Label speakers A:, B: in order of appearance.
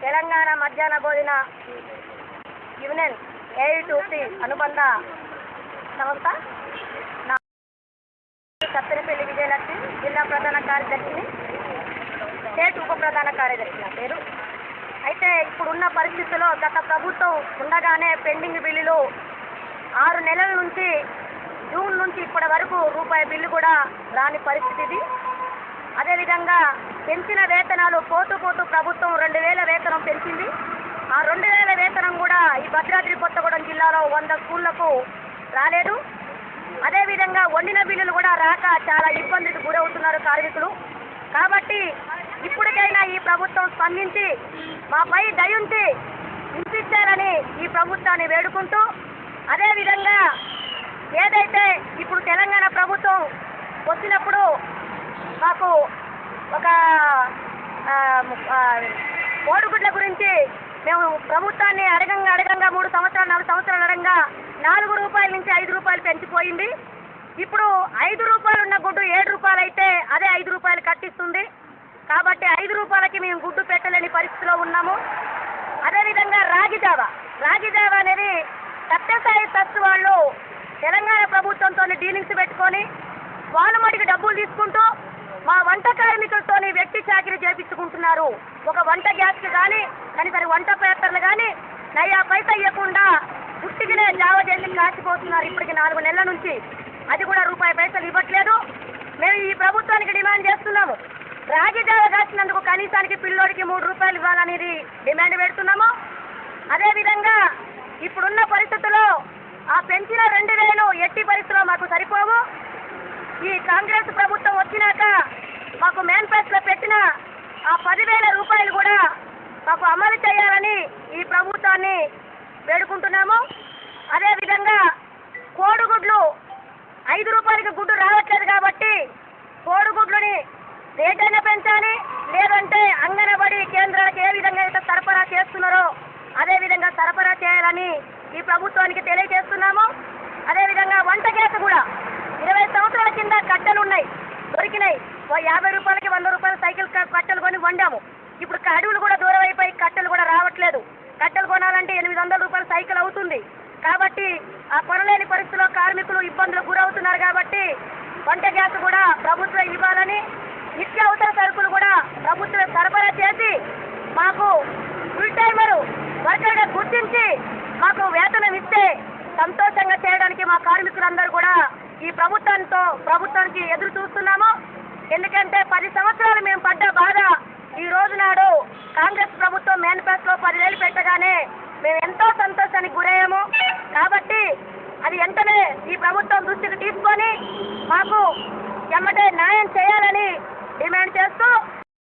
A: తెలంగాణ మధ్యాహ్న భోజన యూనియన్ ఏఐటూసి అనుబంధ సంస్థ సత్తెనపల్లి విజయలక్ష్మి జిల్లా ప్రధాన కార్యదర్శిని స్టేట్ ఉప ప్రధాన కార్యదర్శి నా పేరు. అయితే ఇప్పుడున్న పరిస్థితుల్లో గత ప్రభుత్వం ఉండగానే పెండింగ్ బిల్లులు ఆరు నెలల నుంచి జూన్ నుంచి ఇప్పటి వరకు రూపాయి బిల్లు కూడా రాని పరిస్థితి. ఇది అదేవిధంగా పెంచిన వేతనాలు పోతూ పోతూ ప్రభుత్వం రెండు వేల వేతనం పెంచింది. ఆ రెండు వేల వేతనం కూడా ఈ భద్రాద్రి కొత్తగూడెం జిల్లాలో వంద స్కూళ్ళకు రాలేదు. అదేవిధంగా వండిన బిల్లులు కూడా రాక చాలా ఇబ్బందికి గురవుతున్నారు కార్మికులు. కాబట్టి ఇప్పటికైనా ఈ ప్రభుత్వం స్పందించి మాపై దయుంచి ఇంపించాలని ఈ ప్రభుత్వాన్ని వేడుకుంటూ అదేవిధంగా ఏదైతే ఇప్పుడు తెలంగాణ ప్రభుత్వం వచ్చినప్పుడు మాకు ఒక కోడిగుడ్ల గురించి మేము ప్రభుత్వాన్ని అడగంగా అడగంగా మూడు సంవత్సరాలు నాలుగు సంవత్సరాలు అడగంగా నాలుగు రూపాయల నుంచి ఐదు రూపాయలు పెంచిపోయింది. ఇప్పుడు ఐదు రూపాయలు ఉన్న గుడ్డు ఏడు రూపాయలు అయితే అదే ఐదు రూపాయలు కట్టిస్తుంది. కాబట్టి ఐదు రూపాయలకి మేము గుడ్డు పెట్టలేని పరిస్థితిలో ఉన్నాము. అదేవిధంగా రాగి జావ. రాగి జావ అనేది సత్యసాయి ట్రస్ట్ వాళ్ళు తెలంగాణ ప్రభుత్వంతో డీలింగ్స్ పెట్టుకొని వాళ్ళు మటుకు డబ్బులు తీసుకుంటూ మా వంట కార్మికులతోని చాకరీ చేపించుకుంటున్నారు. ఒక వంట గ్యాస్కి కానీ కనీసం వంట పేపర్లు కానీ నయ్యా పైసా ఇవ్వకుండా పుట్టికనే జావ చేసి కాచిపోతున్నారు ఇప్పటికి నాలుగు నెలల నుంచి. అది కూడా రూపాయి పైసలు ఇవ్వట్లేదు. మేము ఈ ప్రభుత్వానికి డిమాండ్ చేస్తున్నాము. రాగి జావ కాసినందుకు కనీసానికి పిల్లోడికి మూడు రూపాయలు ఇవ్వాలనేది డిమాండ్ పెడుతున్నాము. అదేవిధంగా ఇప్పుడున్న పరిస్థితుల్లో ఆ పెంచిన రెండు వేలు ఎట్టి పరిస్థితుల్లో మాకు సరిపోవు. ఈ కాంగ్రెస్ ప్రభుత్వం వచ్చినాక మాకు మేనిఫెస్టోలో పెట్టిన ఆ పదివేల రూపాయలు కూడా మాకు అమలు చేయాలని ఈ ప్రభుత్వాన్ని వేడుకుంటున్నాము. అదేవిధంగా కోడిగుడ్లు ఐదు రూపాయలకి గుడ్డు రావట్లేదు కాబట్టి కోడిగుడ్లని రేటైనా పెంచాలి లేదంటే అంగనబడి కేంద్రాలకు ఏ విధంగా అయితే సరఫరా చేస్తున్నారో అదే విధంగా సరఫరా చేయాలని ఈ ప్రభుత్వానికి తెలియజేస్తున్నాము. అదేవిధంగా వంట గ్యాస్ కూడా ఇరవై సంవత్సరాల కింద కట్టెలున్నాయి దొరికినాయి. యాభై రూపాయలకి వంద రూపాయల సైకిల్ కట్టలు కట్టెలు కొని వండాము. ఇప్పుడు అడవులు కూడా దూరం అయిపోయి కట్టెలు కూడా రావట్లేదు. కట్టెలు కొనాలంటే ఎనిమిది వందల రూపాయల సైకిల్ అవుతుంది. కాబట్టి ఆ కొనలేని పరిస్థితిలో కార్మికులు ఇబ్బందులకు గురవుతున్నారు కాబట్టి వంట గ్యాస్ కూడా ప్రభుత్వం ఇవ్వాలని నిత్యావసర సరుకులు కూడా ప్రభుత్వం సరఫరా చేసి మాకు ఫుల్ టైమరు వర్కర్గా గుర్తించి మాకు వేతనం ఇస్తే సంతోషంగా చేయడానికి మా కార్మికులందరూ కూడా ఈ ప్రభుత్వంతో ప్రభుత్వానికి ఎదురు చూస్తున్నాము. ఎందుకంటే పది సంవత్సరాలు మేము పడ్డ బాధ ఈ రోజు నాడు కాంగ్రెస్ ప్రభుత్వం మేనిఫెస్టో పదివేలు పెట్టగానే మేము ఎంతో సంతోషానికి గురయ్యాము. కాబట్టి అది వెంటనే ఈ ప్రభుత్వం దృష్టికి తీసుకొని మాకు ఎమ్మటే న్యాయం చేయాలని డిమాండ్ చేస్తూ